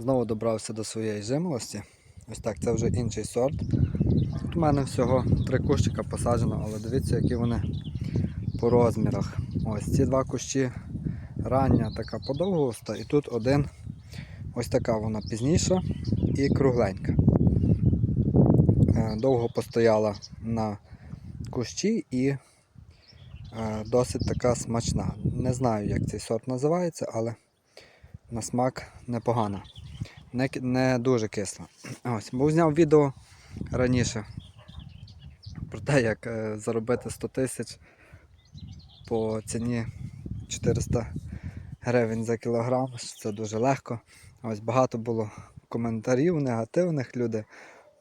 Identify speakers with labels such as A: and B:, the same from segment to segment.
A: Знову добрався до своєї жимолості. Ось так, це вже інший сорт. Тут у мене всього три кущика посаджено, але дивіться, які вони по розмірах. Ось ці два кущі рання така подовгуста, і тут один ось така вона пізніша і кругленька. Е, Довго постояла на кущі і е, досить така смачна. Не знаю, як цей сорт називається, але на смак непогана. Не, не дуже кисла. Ось, був зняв відео раніше про те, як е, заробити 100 тисяч по ціні 400 гривень за кілограм. що Це дуже легко. Ось багато було коментарів негативних. Люди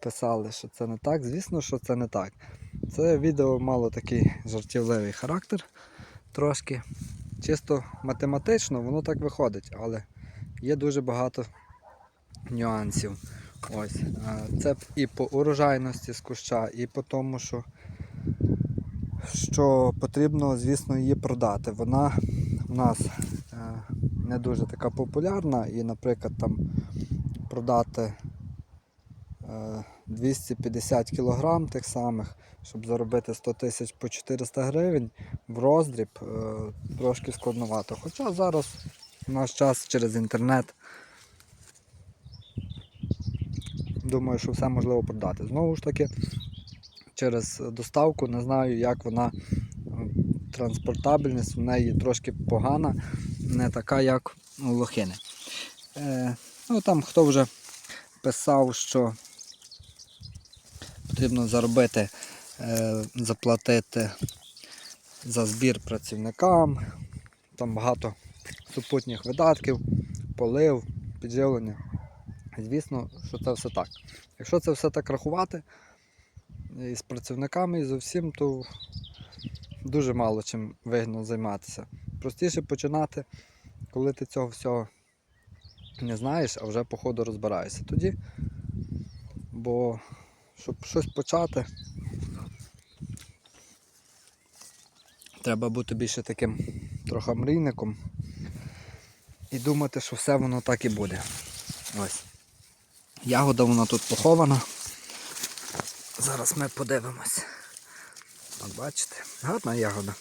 A: писали, що це не так. Звісно, що це не так. Це відео мало такий жартівливий характер трошки. Чисто математично воно так виходить, але є дуже багато нюансів. Ось. е, Це і по урожайності з куща, і по тому, що, що потрібно, звісно, її продати. Вона в нас е, не дуже така популярна, і, наприклад, там продати е, 250 кг тих самих, щоб заробити 100 тисяч по 400 гривень в роздріб е, трошки складновато. Хоча зараз в наш час через інтернет думаю, що все можливо продати. Знову ж таки, через доставку не знаю, як вона е, транспортабельність в неї трошки погана, не така, як у лохини. Е, ну там хто вже писав, що потрібно заробити, е, заплатити за збір працівникам, там багато супутніх видатків, полив, підживлення. Звісно, що це все так. Якщо це все так рахувати і з працівниками, і з усім, то дуже мало чим вигідно займатися. Простіше починати, коли ти цього всього не знаєш, а вже по ходу розбираєшся тоді. Бо щоб щось почати, треба бути більше таким трохи мрійником і думати, що все воно так і буде. Ось. Ягода вона тут похована. Зараз ми подивимось. От бачите, гарна ягода.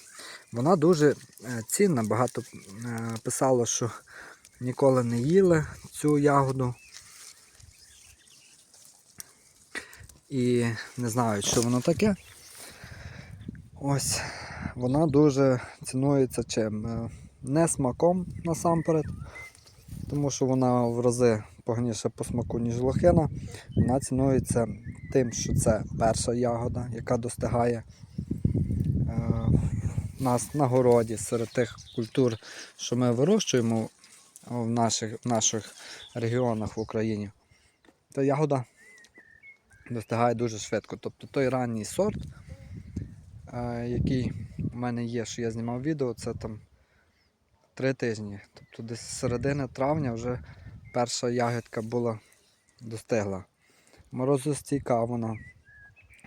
A: Вона дуже е, цінна, багато е, писало, що ніколи не їли цю ягоду. І не знаю, що воно таке. Ось вона дуже цінується чим? Е, Не смаком насамперед, тому що вона в рази поганіше по смаку, ніж лохина. Вона цінується тим, що це перша ягода, яка достигає е, нас на городі серед тих культур, що ми вирощуємо в наших, в наших регіонах в Україні. Та ягода достигає дуже швидко. Тобто той ранній сорт, е, який у мене є, що я знімав відео, це там три тижні. Тобто десь з середини травня вже перша ягідка була достигла. Морозостійка вона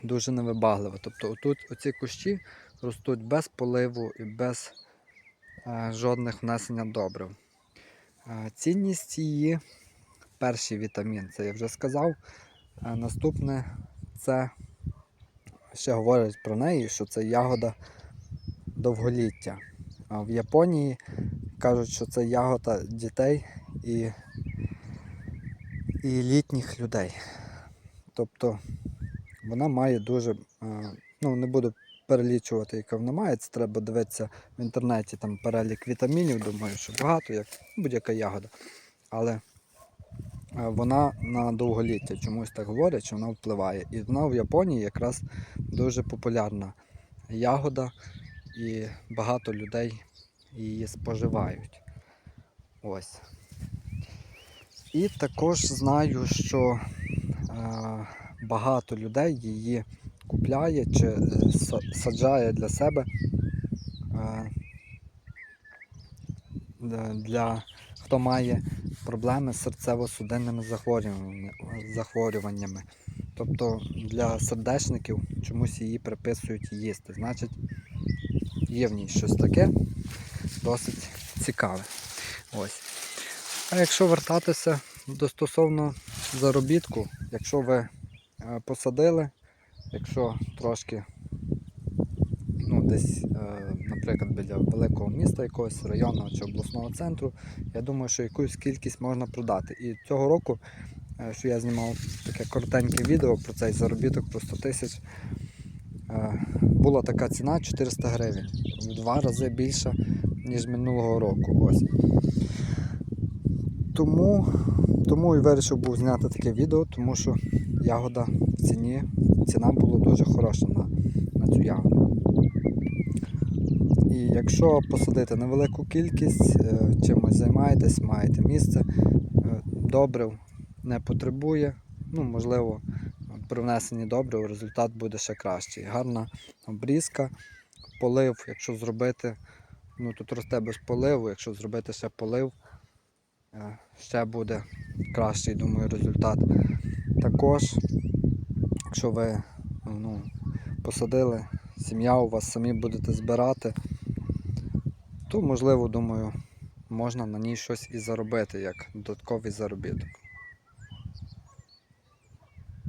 A: дуже невибаглива. Тобто отут оці кущі ростуть без поливу і без е, жодних внесення добрив. Е, цінність її перший вітамін, це я вже сказав. Е, наступне це ще говорять про неї, що це ягода довголіття. А в Японії кажуть, що це ягода дітей і, і літніх людей. Тобто вона має дуже, е, ну не буду перелічувати, яка вона має, це треба дивитися в інтернеті там перелік вітамінів, думаю, що багато, як будь-яка ягода. Але е, вона на довголіття чомусь так говорять, що вона впливає. І вона в Японії якраз дуже популярна ягода, і багато людей її споживають. Ось. І також знаю, що е, багато людей її купляє чи е, саджає для себе е, для- хто має проблеми з серцево-судинними захворюваннями. Тобто для сердечників чомусь її приписують їсти. Значить, є в ній щось таке досить цікаве. Ось. А якщо вертатися до стосовно заробітку, якщо ви е, посадили, якщо трошки, ну, десь, е, наприклад, біля великого міста якогось районного чи обласного центру, я думаю, що якусь кількість можна продати. І цього року, е, що я знімав таке коротеньке відео про цей заробіток про 100 тисяч, була така ціна 400 гривень. В два рази більша, ніж минулого року. Ось. Тому, тому і вирішив був зняти таке відео, тому що ягода в ціні, ціна була дуже хороша на, на цю ягоду. І якщо посадити невелику кількість, е, чимось займаєтесь, маєте місце, е, добрив не потребує, ну, можливо, при внесенні добрив результат буде ще кращий. Гарна обрізка, полив, якщо зробити, ну тут росте без поливу, якщо зробити ще полив, е, ще буде кращий, думаю, результат. Також, якщо ви ну, посадили, сім'я у вас самі будете збирати, то можливо, думаю, можна на ній щось і заробити як додатковий заробіток.